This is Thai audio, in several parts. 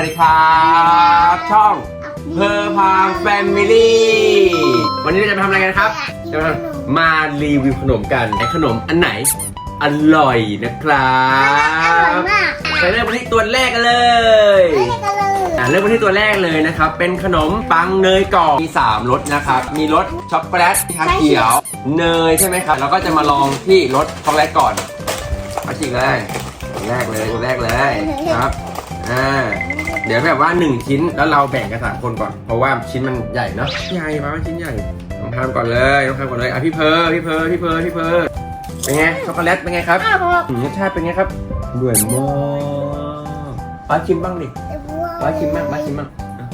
วัสดีครับ ช่องเพอร์พามแฟมิลี่ วันนี้เราจะมาทำอะไรกันครับจะมามารีวิวขนมกันไอขนมอันไหนอร่อยนะครับมากไปเริ่มกันที่ตัวแรกกันเลยไม่ได้กันเลยอะเริ่มกันที่ตัวแรกเลยนะครับ เป็นขนมปังเนยกรอบมี 3รสนะครับ มีรสช็อกโกแลตชาเขียว เนยใช่ไหมครับ แล้วก็จะมาลองที่รสช็อกโกแลตก่อนมาชิมเลยตัวแรกเลยตัวแรกเลยครับ อ่า เดี๋ยวแบบว่า 1 ชิ้นแล้วเราแบ่งกันสามคนก่อน เพราะว่าชิ้นมันใหญ่เนาะใหญ่มาชิ้นใหญ่ต้องทำก่อนเลยต้องทำก่อนเลยอะพี่เพอพี่เพอพี่เพอพี่เพอเป็นไงช็อกโกแลตเป็นไงครับอ้าวพออืมรสชาติเป็นไงครับด้วยมากป้าชิมบ้างดิป้าชิมมากป้าชิมมากอะ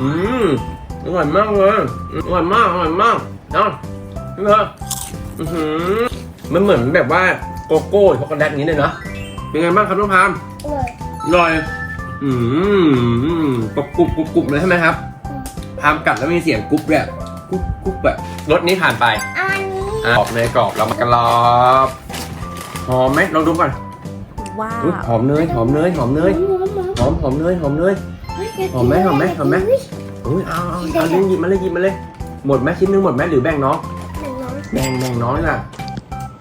อืมอร่อยมากเลยอืมอร่อยมากอร่อยมากเนาะพี่เพออือหือมันเหมือนแบบว่าโกโก้ช็อกโกแลตอย่างนี้เลยเนาะเป็นไงบ้างครับน้องพามอร่อยอื มกรุบกรุบกรุบกรุบเลยใช่ไหมครับพามกัดแล้วมีเสียงกรุบเลยอะกรุบกรุบแบบรสนี้ผ่านไปเอาอันนี้ อะกรอบเนยกรอบเรามากรอบหอมไหมลองดูก่อนว้าอุ๊ยวหอมเนยหอมเนยหอมเนยหอมหอมเนยหอมเนย หอมไหมหอมไหมหอมไหม อุ้ยเอาเอาเอาเลยหยิบมาเลยหยิบมาเลย หมดไหมชิ้นหนึงหมดไหมหรือแบ่งน้อง แบ่งแบ่งน้องนี่ล่ะ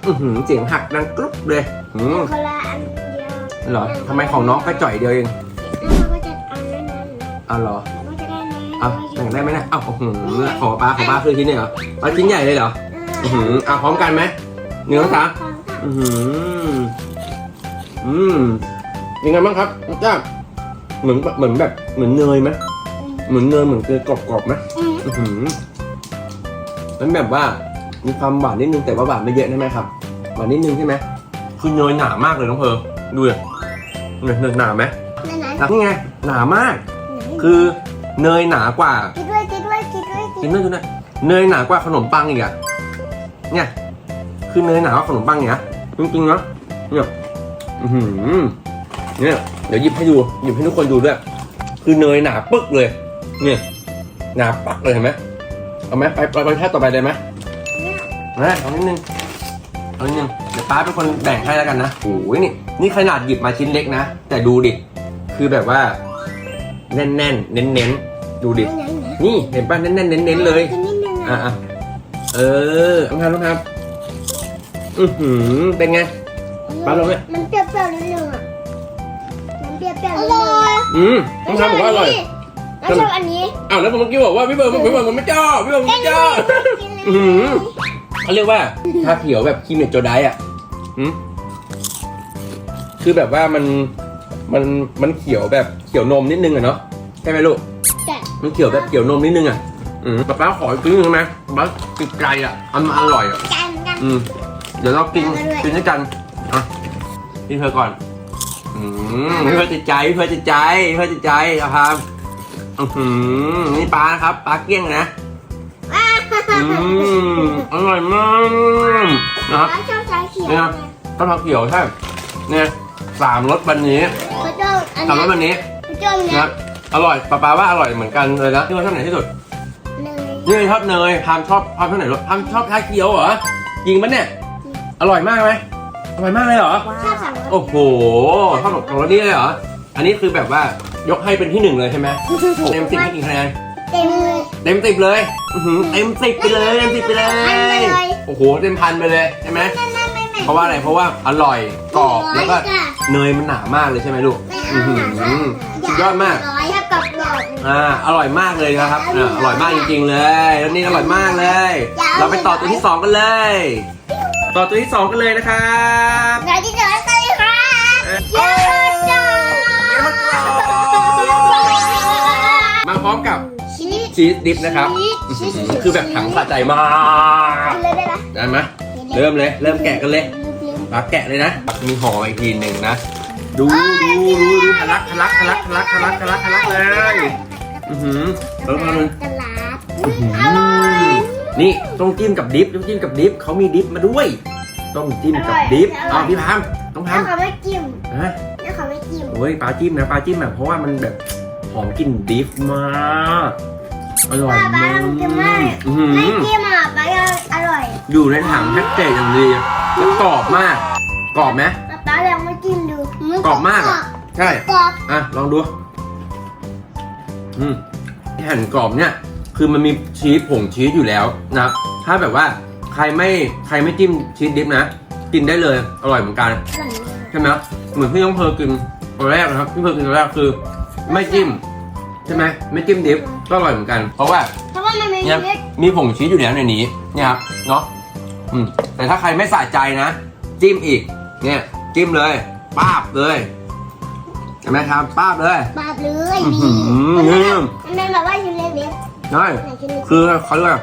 อือหือเสียงหักดังกรุบเลยหืมคนละอันเดียวเหรอทำไมของน้องก็จ่อยเดียวเอง นั้นอ้าวเหรอเราก็จะได้ไหมอ้าวแบ่งได้ไหมเนะอ้าวโอ้โหขอปลาขอปลาคือชิ้นเนี่ยเหรอเอาชิ้นใหญ่เลยเหรออือหือเอาพร้อมกันไหมหนึ่งสองสามอือหืออืมยังไงบ้างครับจ้าเหมือนเหมือนแบบเหมือนเนยไหมเหมือนเนยเหมือนเกลือกรอบๆไหมอื้อหือมันแบบว่ามีความหวานนิดนึงแต่ว่าหวานไม่เยอะใช่ไหมครับหวานนิดนึงใช่ไหมคือเนยหนามากเลยน้องเพอดูเลยเนยหนาไหมนั่นไหนนี่ไงหนามาก คือเนยหนากว่ากินด้วยกินด้วยกินด้วยกินด้วยกินด้วยเนยหนากว่าขนมปังอีกอะเนี่ยคือเนยหนากว่าขนมปังเนี่ยจริงๆนะเนี่ยอือหือเนี่ยเดี๋ยวหยิบให้ดูหยิบให้ทุกคนดูด้วย คือเนยหนาปึ๊กเลย เนี่ยหนาปักเลยเห็นไหมเอาไหมไปไปไปแค่ต่อไปเลยไหมนะเอานิดนึงเอานิดนึงเดี๋ยวป้าเป็นคนแบ่งให้แล้วกันนะโอ้ยนี่นี่ขนาดหยิบมาชิ้นเล็กนะ แต่ดูดิ คือแบบว่า แน่นแน่นๆ เน้นเน้นๆดูดิไหนไหนนี่เห็นป่ะแน่นแน่นๆเน้นเน้นๆ เลย กินนิดนึงอะอะอะเออต้องทำต้องทำอือหือเป็นไงปลาลงเนี่ย มันเปรี้ยวๆนิดนึงอะ มันเปรี้ยวๆนิดนึงอืมต้องทำบอกว่าอร่อย แล้วชอบอันนี้อ้าวแล้วผมเมื่อกี้บอกว่าพี่เบิร์ดพี่เบิร์ดมันไม่ชอบพี่เบิร์ดมันไม่ชอบกินเลยอื้อหือเขาเรียกว่าชาเขียวแบบคีเมจโจไดอะหืมคือแบบว่ามัน มันมันเขียวแบบเขียวนมนิดนึงอะเนาะใช่ไหมลูกแต่มันเขียวแบบเขียวนมนิดนึงอะอืมป๊าป๊าขออีกครึ่งนึงไหมป๊าติดใจอะอันมันอร่อยอะจานกัน อืมเดี๋ยวเรากินเอามาด้วย กินด้วยกันอะพี่เพอก่อนอืมพี่เพอติดใจพี่เพอติดใจพี่เพอติดใจอะครับอือหือนี่ปลานะครับปลาเกี้ยงนะอืมอร่อยมากนะครับแล้วชอบชาเขียวเนี่ย ข้าวผัดเขียวใช่เนี่ยสามรสวันนี้ เขาชอบอันสามรนี้สวันนี้เขาชอบอันนะนี้อร่อยปลาปลาว่าอร่อยเหมือนกันเลยนะที่ว่าชอบไหนที่สุดเนยนี่ชอบเนยพามชอบพามชอบไหนรสพามชอบชาเขียวเหรอจริงปะเนี่ย อร่อยมากไหมอร่อยมากเลยเหรอ ชอบสั่งรสโอ้โหชอบของรสนี้เลยเหรอ อันนี้คือแบบว่ายกให้เป็นที่หนึ่งเลยใช่ไหมเต็มสิบให้กี่คะแนนเต็มเลย เต็มสิบเลยอื้อหือเต็มสิบไปเลยเต็มสิบไปเลพันไปยเลย โอ้โหเต็มพันไปเลยใช่ไหม นั่นนั่นไม่ไม่เพราะว่าอะไรเพราะว่าอร่อยกรอบแล้วก็ร้อยค่ะเนยมันหนามากเลยใช่ไหมลูก ไม่ อื้อเอาหืหนาอสุดยอดมาก ร้อยถ้ากับกรอบอ่า อร่อยมากเลยนะครับอ่าอร่อยมากจริงๆเลยแล้วนี่อร่อยมากเลย เราไปต่อตัวที่สองกันเลย ต่อตัวที่สองกันเลยนะครับเดี๋ยวที่เจอกันเลยครับเอ้ยเย้จ้ามาพร้อมกับชีสชีสดิฟนะครับชีสอื้อหือคือแบบถังสะใจมากเลยได้ไหมได้ไหมเริ่มเลย เริ่มแกะกันเลยปาแกะเลยนะมีห่ออีกทีหนึ่งนะ ดูดูดูดูทะลักทะลักทะลักทะลักทะลักทะลักทะลักเลยอือหือเออมาลงตลาดอื้อหือนี่ต้องจิ้มกับดิฟต้องจิ้มกับดิฟเขามีดิฟมาด้วย ต้องจิ้มกับดิฟอ้าวพี่พามต้องพาแล้มวเขาไม่จิ้มนะแล้วเขาไม่จิ้มโอ้ยปลาจิ้มนะปลาจิ้มแบบเพราะว่ามันแบบหอมกลิ่นดิฟมากอร่อยป้าป้ามากทำจิ้มไม่อื้อหืไม่อจิ้มอะป้ายังอร่อยอยู่ในถังแพ็กเกจอย่างดีแล้วกรอบมากกรอบไหม ป้าป้าลองไม่จิ้มดูกรอบมากอะใช่ กรอบอะ ลองดู อืมแผ่นกรอบเนี่ย คือมันมีชีสผงชีสอยู่แล้วนะครับถ้าแบบว่า ใครไม่ใครไม่จิ้มชีสดิฟนะ กินได้เลย อร่อยเหมือนกันอร่อยมากใช่ไหมเหมือนที่น้องเพอร์กินตอนแรกนะครับที่เพอร์กินตอนแรกคือ ไม่จิ้ม ใช่ไหมไม่จิ้มดิฟก็อร่อยเหมือนกัน เพราะว่าเพราะว่ามันมีเนี่ยเม็ดมีผงชีสอยู่แล้วในนี้เนี่ยครับเนาะอืมแต่ถ้าใครไม่สะใจนะ จิ้มอีกเนี่ย จิ้มเลยป้าบเลยเห็นไหมครับป้าบเลย บาดเลยอื้อดีหือมันเนี่ยเป็นแบบว่าชิ้นเล็กใช่ๆไหนชิ้นเล็กคือเขาเรียกว่า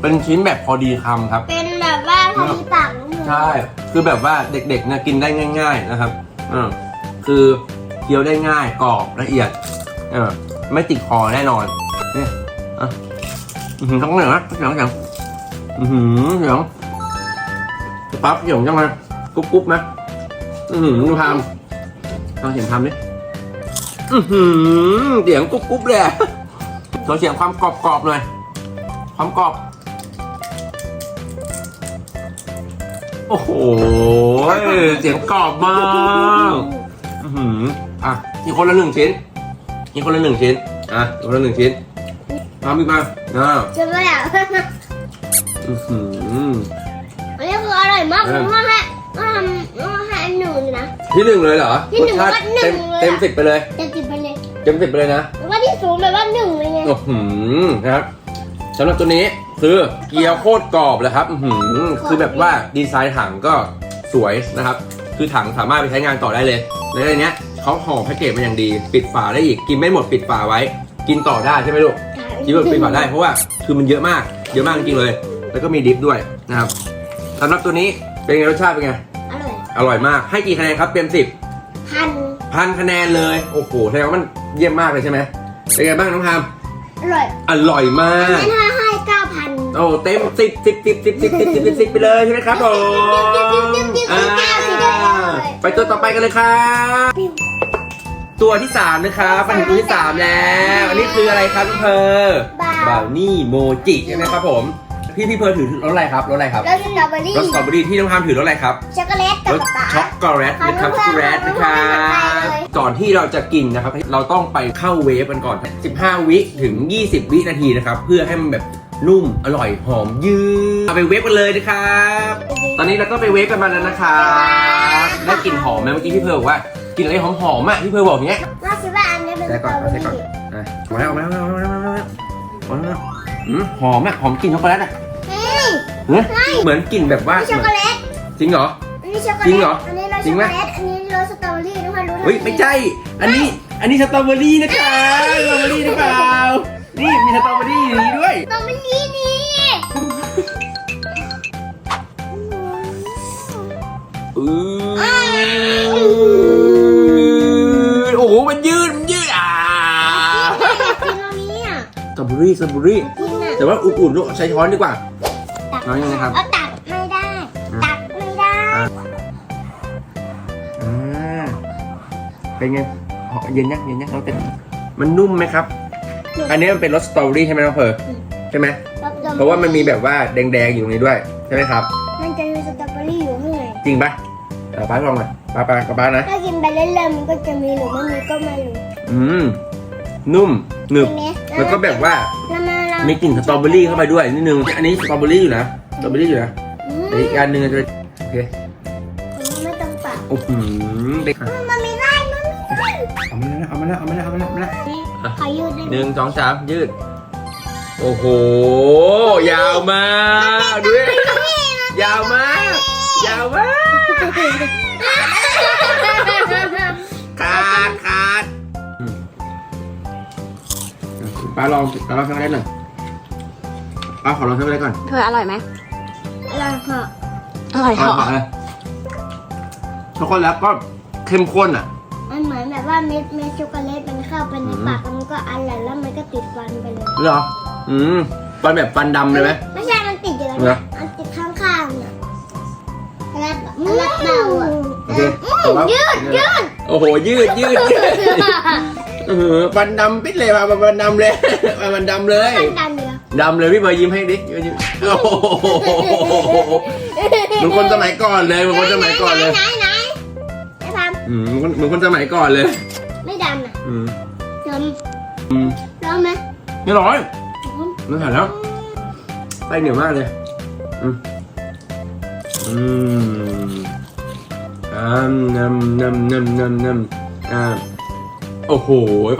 เป็นชิ้นแบบพอดีคำครับ เป็นแบบว่าพอดีปากน้องเลยใช่ คือแบบว่าเด็กๆนะกินได้ง่าย ๆนะครับอืมคือเคี้ยวได้ง่ายกรอบละเอียดเออไม่ติดคอแน่นอนเนี่ยอะอือหือต้องเหนียวนะต้องเหนียวต้องเหนียวอือหือเหนียวปั๊บเหนียวจังเลยกรุบกรุบๆนะ อือหือดูทำลองเสียงทำดิอือหือเสียงกรุบกรุบเลยอะขอเสียงความกรอบกรอบๆหน่อย ความกรอบ โอ้โห เสียงกรอบมากอื้อหืออะอีกคนละหนึ่งชิ้นอีกคนละหนึ่งชิ้น อะอีกคนละหนึ่งชิ้นทำอีกมาอ่าจะไม่อยากอื้อหืออันนี้คืออร่อยมากเอผอมว่าให้ว่าทำว่าให้อั นหนึ่งเลยนะ ที่หนึ่งเลยเหรอที่หนึ่งรสชาติก็หนึ่เต็มงเลยอะ เต็มสิบไปเลยเต็มสิบไปเลยเต็มสิบไปเลยนะแต่ว่าที่สูงแบบว่าหนึ่งเลยไงโอ้โหนะครับสำหรับตัวนี้คือเกี๊ยวโคตรกรอบเลยครับอื้อหือคือแบบว่าดีไซน์ถังก็สวยนะครับ คือถังสามารถไปใช้งานต่อได้เลยในในเนี้ยเขาห่อแพ็กเกจมาอย่างดี ปิดฝาได้อีกกินไม่หมดปิดฝาไว้ กินต่อได้ใช่ไหมลูกกินแบบปิดฝาได้เพราะว่าคือมันเยอะมาก เยอะมากจริงๆเลย แล้วก็มีดิฟด้วยนะครับสำหรับตัวนี้เป็นไงรสชาติเป็นไง อร่อยอร่อยมาก ให้กี่คะแนนครับเต็มสิบพันพันคะแนนเลย โอ้โหแสดงว่ามันเยี่ยมมากเลยใช่ไหมเป็นไงบ้างน้องทามอร่อยอร่อยมาอันกนี้ถ้าให้เก้าพัน โอ้เต็มสิบสิบสิบสิบสิบสิบสิบสิบสิบไปเลยใช่ไหมครับผมอ่าไปตัวต่อไปกันเลยครับ ตัวที่สามนะครับมาถึงตัวที่สามแล้ว อันนี้คืออะไรครับน้องเพอร์บาบราวนี่โมจิใช่ไหมครับผม พี่พี่เพอร์ถือรสอะไรครับรสอะไรครับแล้วสตรอเบอรี่รสสตรอเบอรี่ที่น้องทามถือรสอะไรครับช็อกโกแลตกับรสป๊าช็อกโกแลตนะครับขช็อองกโกแลตน้นะองครัทามบเลยก่อนที่เราจะกินนะครับ เราต้องไปเข้าเวฟกันก่อน 15 วิถึง 20 วินาทีนะครับ เพื่อให้มันแบบนุ่มอร่อยหอมยืดเอาไปเวฟกันเลยนะครับ ตอนนี้เราก็ไปเวฟกันมาแล้วนะครับได้กลิ่นหอมไหมเมื่อกี้พี่เพร์ลบอกว่ากลิ่นอะไรหอมๆอะพี่เพร์ลบอกอย่างเงี้ยว่าคิดว่าอันนี้เป็นสใส่ตก่รอนอเบอใส่ก่อนรี่อะมาแล้วมาแล้วมาแล้วมาแล้วมาแล้วมาแล้วอืมหอมอะหอมกลิ่นช็อกโกแลตอะ เฮ้ยเฮ้ยเหมือนกลิ่นแบบว่านี่ช็อกโกแลตจริงเหรอ อันนี้ช็อกโกจริงแลเหรอตอันนี้รสจริช็องกไหมโกแลตอันนี้รสสตรอเบอรี่ทุกคนรู้ทันเฮ้ยไม่ใช่ อันนี้ อันนี้สตรอเบอรี่นะคะสตรอเบอรี่หรือเปล่า นี่มีสตรอเบอรี่อยู่นี้ด้วย สตรอเบอรี่นี่อือโอ้โห มันยืด มันยืดอะกินตรงนี้อะสตรอเบอรี่สตรอเบอรี่ กินอะแต่ว่าอุ่นๆลูกใช้ช้อนดีกว่าตัก น้องยังไงครับ เอาตักไม่ได้ ตักไม่ได้อ่าเป็นไงหอมเย็นยังเย็นยังน้องเต้นมันนุ่มไหมครับ อันนี้มันเป็นรสสตรอเบอรี่ใช่ไหมน้องเพอร์ใช่ไหมเพราะว่ามันมีแบบว่าแดงๆอยู่ตรงนี้ด้วยใช่ไหมครับ มันจะมีสตรอเบอรี่อยู่ข้างในจริงปะเอาป้าลองหน่อยป้าป้ากับป้านะ ถ้ากินไปเรื่อยๆมันก็จะมีหรือไม่มีก็ไม่รู้ อืม นุ่มหนึบทีนี้แล้วก็แบบว่าเรามาเรา มีกลิ่นสตรอเบอรี่เข้าไปด้วยนิดนึง อันนี้สตรอเบอรี่อยู่นะ สตรอเบอรี่อยู่นะอืมแต่อีกอันหนึงจะเป็นโอเคไม่ต้องปากโอ้โหเด็กมันไม่ได้ มันไม่ได้เอามาแล้วเอามาแล้วเอามาแล้วเอามาแล้วเอามาแล้วขอยืดได้หนึ่งสองสามยืด โอ้โห ยาวมากดูดิยาวมาก ยาวมากขาดขาดอืมป้าลองป้าลองช็อกโกแลตหน่อย ป้าขอลองช็อกโกแลตก่อนเธออร่อยไหมเราค่ะอร่อยขอเหรอขอเลยช็อกโกแลตก็เข้มข้นอะ มันเหมือนแบบว่าเม็ดเม็ดช็อกโกแลตมันเข้าไปในปากแล้วมันก็อร่อยแล้วมันก็ติดฟันไปเลยเหรอ อืมฟันแบบฟันดำเลยไหม ไม่ใช่มันติดอยู่แล้วเหรอ นะมันติดข้างๆน่ะแล้วแล้วเบาอะโอเคแต่ว่ายืดยืดโอ้โห ยืดยืดยืด เออฟันดำปิดเลยมาฟันดำเลยมาฟันดำเลยมันดันเดียวดำเลยพี่เบย์ยิ้มให้ดิยิ้มยิ้มโอ้โหเหมือนคนสมัยก่อนเลยเหมือนคนสมัยก่อนเลยไหนไหนไหนทอืมเหมือนคนเหมือนคนสมัยก่อนเลยำอืมร้อนอืมร้อนไหมไม่ร้อยร้อนไม่ถ่ายแล้วไส้เหนียวมากเลย อืมอืมอ่านำนำนำนำนำอ่าโอ้โห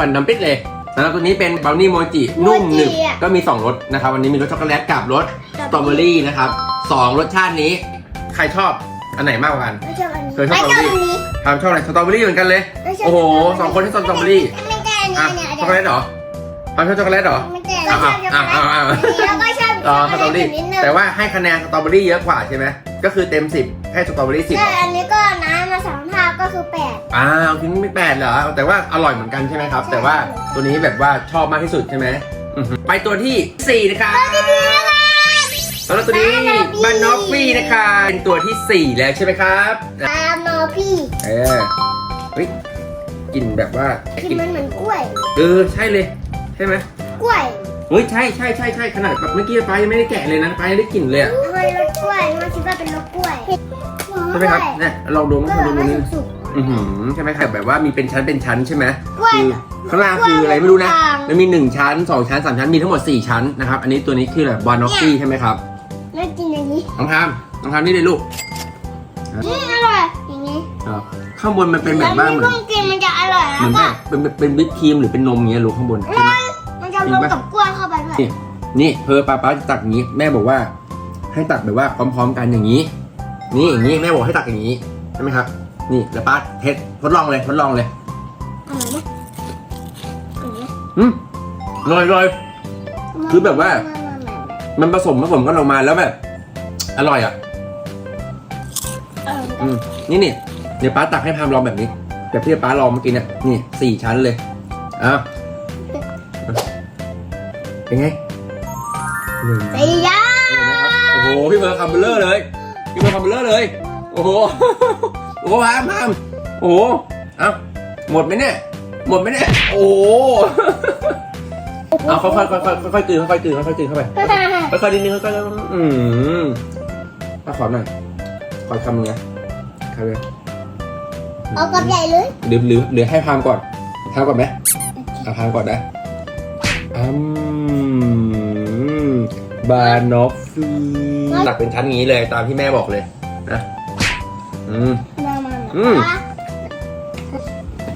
ฟันดำปิดเลย แล้วตัวนี้เป็นบราวนี่โมจินุ่มหนึบก็มี 2รสนะครับ วันนี้มีรสช็อกโกแลตกับรสสตรอเบอรี่นะครับสองรสชาตินี้ ใครชอบอันไหนมากกว่ากัน ไม่ชอบอันนี้เคยชอบไม่ชอบสตรอเบอรี่อันนี้ทำชอบอะไรสตรอเบอรี่เหมือนกันเลย ไม่ชบโอ้โหสองคนที่ชอบสตรอเบอรี่ ไม่ใช่อันอะนี้เนี่ยช็อกโกแลตเหรอทำชอบช็อกโกแลตเหรอ ไม่ใช่แล้วชอบช็อกโกแลตอะอะอะอะ แล้วก็ชอบอ๋อสช็อกตรอโกเบอแลรี่ตนิดนึงแต่ว่าให้คะแนนสตรอเบอรี่เยอะกว่าใช่ไหมก็คือเต็ม 10 ให้สตรอเบอรี่สิบใช่อันนี้ ก็คือแปด อ้าวทิ้งไม่แปดเหรอ แต่ว่าอร่อยเหมือนกันใช่ไหมครับ ใช่ แต่ว่าตัวนี้แบบว่าชอบมากที่สุดใช่ไหมอือหือไปตัวที่สี่นะครับแล้วตัวนี้บานอฟฟี่นะคะเป็นตัวที่สี่แล้วใช่ไหมครับตามนอพี่เออเฮ้ยกลิ่นแบบว่ากินมันเหมือนกล้วย เออใช่เลยใช่ไหมกล้วยเฮ้ยใช่ใช่ใช่ใช่ขนาดแบบเมื่อกี้ไปายังไม่ได้แกะเลยนะไปายังได้กลิ่นเลยอะทำไมรสกล้วยมันคิดว่าเป็นรสกล้วยใช่ไหมครับเนี่ยลองดูมั้ก็ยแบลอบงดูไม่นี่ สุก อือหือใช่ไหมครับแบบว่ามีเป็นชั้นเป็นชั้นใช่ไหมกล้วยคือข้างล่างคืออะไรไม่รู้นะกล้วยมันมีหนึ่งชั้นสองชั้นสามชั้นมีทั้งหมดสี่ชั้นนะครับอันนี้ตัวนี้คือแบบบานอฟฟี่ใช่ไหมครับๆไม่กินอย่างนี้น้องทามน้องทามนี่เลยลูกอืมอร่อยอย่างนี้ครับข้างบนมันเป็นแบแล้บวว่านี่เหมือนเพิ่งกินมันจะอร่อยเหมืแล้อวนก็เป็นเป็นเป็นวิปครีมหรือเป็นนมเงี้ยลูกข้างบนใช่ไหมมันจะรวมกับกล้วยเข้าไปด้วยนี่นี่เพอป้าป้าจะตักอย่างนี้ แม่บอกว่า ให้ตักแบบว่าพร้อม ๆ กันอย่างนี้ นี่อย่างนี้แม่บอกให้ตักอย่างนี้ใช่ไหมครับ นี่แล้วป้าเทสทดลองเลยทดลองเลยอร่อยไหมอร่อยไหมอืมลอยลอยคือแบบว่า มันผสมผสมกันออกมาแล้วแบบ อร่อยอะเอออืมนี่นี่เดี๋ยวป้าตักให้พามลองแบบนี้แบบที่ป้าลองเมื่อกี้เนี่ยนี่สี่ชั้นเลยอ้าวเป็นไงหนึ่งสียาโอ้โหพี่เบิร์ดคำเบลเลอร์เลยพี่เบิร์ดคำเบลเลอร์เลย โอ้โห โอ้โหพามพามโอ้โหเอ้าหมดไหมเนี่ย หมดไหมเนี่ย โอ้โหเอาค่อยๆค่อยๆค่อยๆกลืนค่อยๆกลืนค่อยๆกลืนเข้าไป ค่อยๆนิดนึงค่อยๆอืมมาขอหน่อย ขอคำนึงนะคำนึงเอากับใหญ่เลยหรือหรือหรือให้พามก่อนพามก่อนไหมเอาพามก่อนได้อืมบานอฟฟี่หนักเป็นชั้นงี้เลยตามที่แม่บอกเลยนะ อืมมามา อืม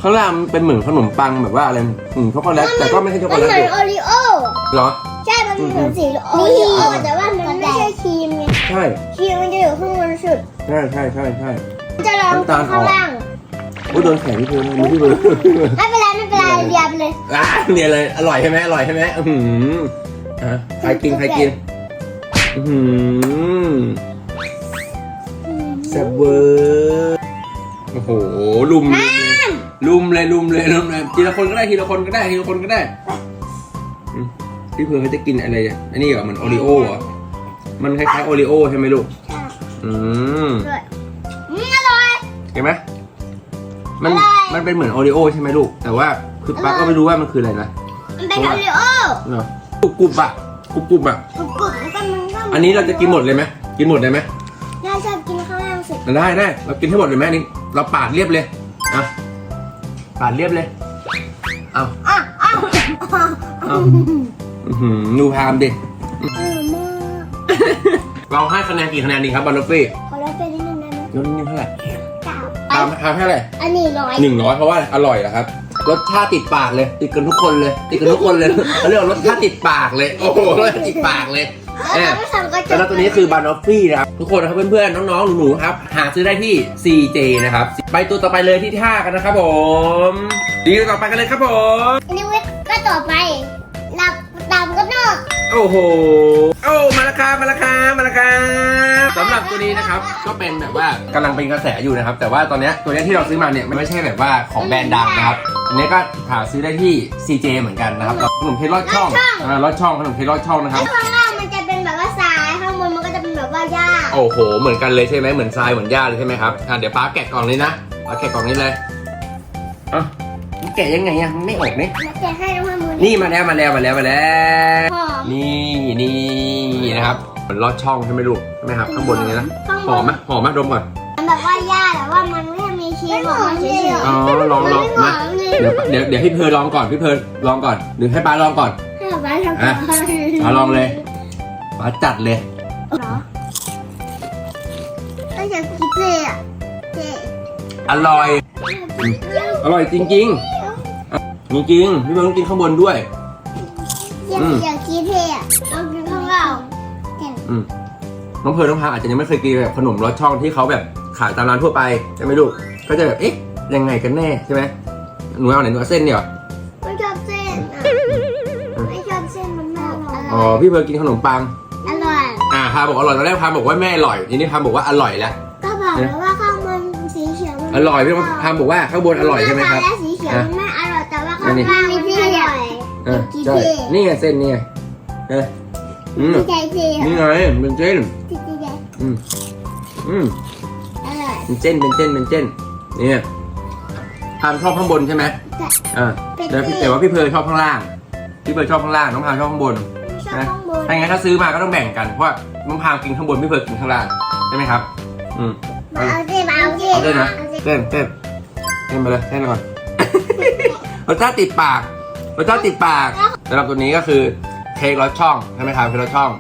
ข้างล่างมันเป็นเหมือนขนมปังแบบว่าอะไรอืมช็อกโกแลตแต่ก็ไม่ใช่ช็อกโกมันแลตเหมือนเลยโอรีโอ เหรอ ใช่ มันเหมือนสีโอรีโอ แต่ว่ามันไม่ใช่ครีมไงใช่ครีมมันจะอยู่ข้างบนสุด ใช่ใช่ใช่ใช่มันจะลองตรงข้างล่าง โอ้ยโดนแขนพี่เพื่อนมือพี่เพื่อนไม่เป็นไรไม่เป็นไรเรียบเลย อะเนี่ยเลยอร่อยใช่ไหมอร่อยใช่ไหมอือหืออะใครกินใครกินอือหือแซ่บเวอร์ โอ้โหลุมเลยลุมเลยลุมเลยลุมเลยทีละคนก็ได้ทีละคนก็ได้ทีละคนก็ได้อืมพี่เพื่อนเขาจะกินอะไรอะอันนี้เหรอเหมือนโอริโอเหรอมันคล้ายๆโอริโอใช่ไหมลูกใช่อืมด้วยอืมอร่อยเห็นไหมมันอร่อยมันเป็นเหมือนโอริโอใช่ไหมลูก แต่ว่าคือป้าก็ไม่รู้ว่ามันคืออะไรนะมันเป็นโอรีโอเนาะกรุบกรุบอะกรุบกรุบอะกรุบกรุบมันก็มันก็อันนี้เราจะกินหมดเลยไหมกินหมดเลยไหมน่าชอบกินข้างล่างสุดได้ได้เรากินให้หมดเลยไหมนี่ เราปาดเรียบเลยอะปาดเรียบเลย เอาอะอะเอาอื้อหือดูพามดิอร่อยมากเราให้คะแนนกี่คะแนนดีครับบอลลฟี่ขอรับไปนิดนึงได้ไหมยศนี่เท่าไหร่เก้าพามพามเท่าไหร่อันนี้ร้อยหนึ่งร้อยเพราะว่าอร่อยนะครับ รสชาติติดปากเลย ติดกันทุกคนเลย ติดกันทุกคนเลยเขาเรียกว่ารสชาติติดปากเลย โอ้โหรสชาติติดปากเลยเออไม่สั่งก็จะแล้วตัวนี้คือบานอฟฟี่นะครับ ทุกคนนะครับเพื่อนๆน้องๆหนูๆครับหาซื้อได้ที่ CJ นะครับไปตัวต่อไปเลยที่ท่ากันนะครับผมดีลต่อไปกันเลยครับผมอันนี้เว้ยก็ต่อไปหลับตามก็นอกโอ้โหโอ้มาและครับมาและครับมาและครับสำหรับตัวนี้นะครับก็เป็นแบบว่ากำลังเป็นกระแสอยู่นะครับ แต่ว่าตอนเนี้ยตัวเนี้ยที่เราซื้อมาเนี่ยมันไม่ใช่แบบว่าของแบรนด์ดังนะครับอันนี้ก็หาซื้อได้ที่ CJ เหมือนกันนะครับขนมเพชรลอดช่องอ่าลอดช่องขนมเพชรลอดช่องนะครับข้างล่าง โอ้โห เหมือนกันเลยใช่ไหมเหมือนทรายเหมือนหญ้าเลยใช่ไหมครับอะเดี๋ยวป้าแกะกล่องเลยนะป้าแกะกล่องนี้เลยอะมันแกะยังไงอะมันไม่ออกเนี่ยแล้วจะให้น้องมือนี่มาแล้วมาแล้วมาแล้วมาแล้วหอมนี่นี่นะครับเหมือนลอดช่องใช่ไหมลูกใช่ไหมครับข้างบนอย่างนี้นะข้างหบอมนไหมหอมไหมดมก่อนมันแบบว่าหญ้าแต่ว่ามันไม่มีชีสบอกมาเฉยๆอ๋อลองลองมาเดี๋ยวเดี๋ยวเดี๋ยวให้เพอลองก่อนพี่เพอลองก่อนหรือให้ป้าลองก่อนให้ป๊าป๊าทำก่อนอะเอาลองเลยป้าจัดเลยเหรอก็อยากกิน เจ๊อะเจ๊อร่อย อร่อยจริงๆจริงๆพี่เพอต้องกินข้างบนด้วย อยากอืม อยากกินเจ๊อะต้องกินข้างล่างอืมน้องเพอน้องพาอาจจะยังไม่เคยกินแบบขนมรสช่องที่เขาแบบขายตามร้านทั่วไปใช่ไหมลูกก็จะแบบเอ๊ะยังไงกันแน่ใช่ไหมหนูเอาไหนหนูเอาเส้นเนี่ยเหรอไม่ชอบเส้นอะไม่ชอบเส้นมันไม่อร่อยอ๋อพี่เพอกินขนมปังอร่อย อ่าพาบอกอร่อยตอนแรกพาบอกว่าแม่อร่อยทีนี้พาบอกว่าอร่อยแล้วก็ บอกแล้วว่าข้างบนสีเขียวมันอร่อยพี่พาบอกว่าข้างบนอร่อยใช่ไหมครับแล้วสีเขียวมันไม่อร่อยแต่ว่าข้างอันนี้ล่างมันอร่อยอะกินใช่เจ๊นี่ไงเส้นนี่ไงเอ๊ะอืมไม่ใจเจ๊นี่ไงเป็นเส้นเจ๊เจ๊เจ๊อืมอืมอร่อยเป็นเส้นเป็นเส้นเป็นเส้นเนี่ยพามชอบข้างบนใช่ไหมแต่อ่าเป็นแล้วพี่เส้นแต่ว่าพี่เพร์ลชอบข้างล่าง พี่เพร์ลชอบข้างล่างน้องพามชอบข้างบนไม่ชอบข้างบนถ้างั้นถ้าซื้อมาก็ต้องแบ่งกันเพราะว่าน้องพามกินข้างบนพี่เพร์ลกินข้างล่างใช่ไหมครับ อืมมา เอาเจ๊มาเอาเจ๊เอาเส้นนะเอาเจ๊เส้นเส้นเส้นไปเลยเส้นไปก่อน รสชาติติดปากรสชาติติดปากสำหรับตัวนี้ก็คือเค้กรสช่องใช่ไหมครับเค้กรสช่อง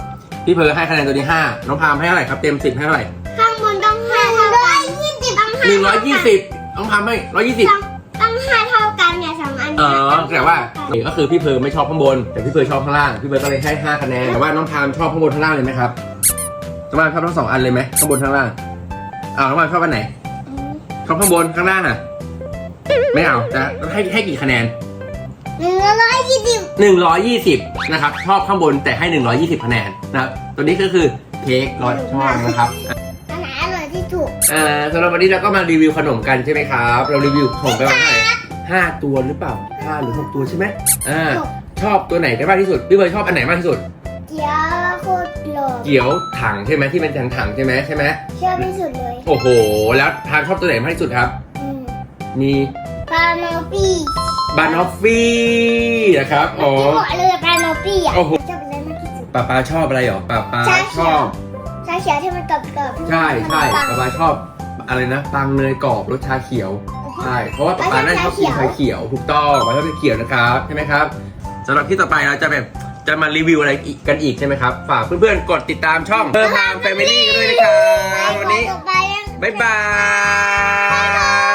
พี่เพร์ลให้คะแนนตัวนี้ห้าน้องพามให้เท่าไหร่ครับเต็มสิบให้เท่าไหร่ข้างบนต้องห้าเท่ากันยี่สิบต้องหนึ่งร้อยยี่สิบน้องพามให้ร้อยยี่สิบต้องห้าเท่ากันเนี่ยสองอันอ๋เนี่ยอแต่ว่านี่ก็คือพี่เพร์ลไม่ชอบข้างบน แต่พี่เพร์ลชอบข้างล่างพี่เพร์ลก็เลยให้5คะแนนแต่ว่าน้องพามชอบข้างบนข้างล่างเลยไหมครับน้องพามชอบทั้งสองอันเลยไหมข้างบนข้างล่าง อ้าวน้องพามชอบอันไหนชอบข้างบนข้างล่างอะ ไม่เอาจะให้ให้กี่คะแนนหนึ่งร้อยยี่สิบ120นะครับ ชอบข้างบนแต่ให้120คะแนนนะครับตัวนี้ก็คือเค้กรสช่องนะครับอันไหนอร่อยที่ถูกอ่าสำหรับวันนี้เราก็มารีวิวขนมกันใช่ไหมครับ เรารีวิวขนมไปว่าเท่าไหร่ห้าตัวหรือเปล่าห้าหรือหกตัวใช่ไหมอ่าชอบตัวไหนได้มากที่สุดพี่เบิร์ดชอบอันไหนมากที่สุดเกี๊ยวโคตรหล่อ เกี๊ยวถังใช่ไหมที่เป็นถังถังๆใช่ไหมใช่ไหมชอบที่สุดเลยโอ้โห แล้วทานชอบตัวไหนมากที่สุดครับ อืมมีปลาโนปี้บานอฟฟี่นะครับ อ๋อ ที่บอกเลยปลาโนปี้อะโอ้โห ชอบอะไรมากที่สุด ป้าป้าชอบอะไรหรอป้าป้าชาเขียว ชอบ ชาเขียวที่มันกรอบๆที่มันใช่ใช่ปัง ป้าป้าชอบอะไรนะปังเนยกรอบรสชาเขียว ใช่ เพราะว่าป้าป้าน่าจะชอบกินชาเขียว ถูกต้องป้าชอบชาเขียวนะครับ ใช่ไหมครับสำหรับที่ต่อไปเราจะแบบ จะมารีวิวอะไรอีกกันอีกใช่ไหมครับ ฝากเพื่อนๆ กดติดตามช่องเพิ่มพามแฟมิลี่กันด้วยนะครับวันนี้ไปต่อไปยังบ๊ายบาย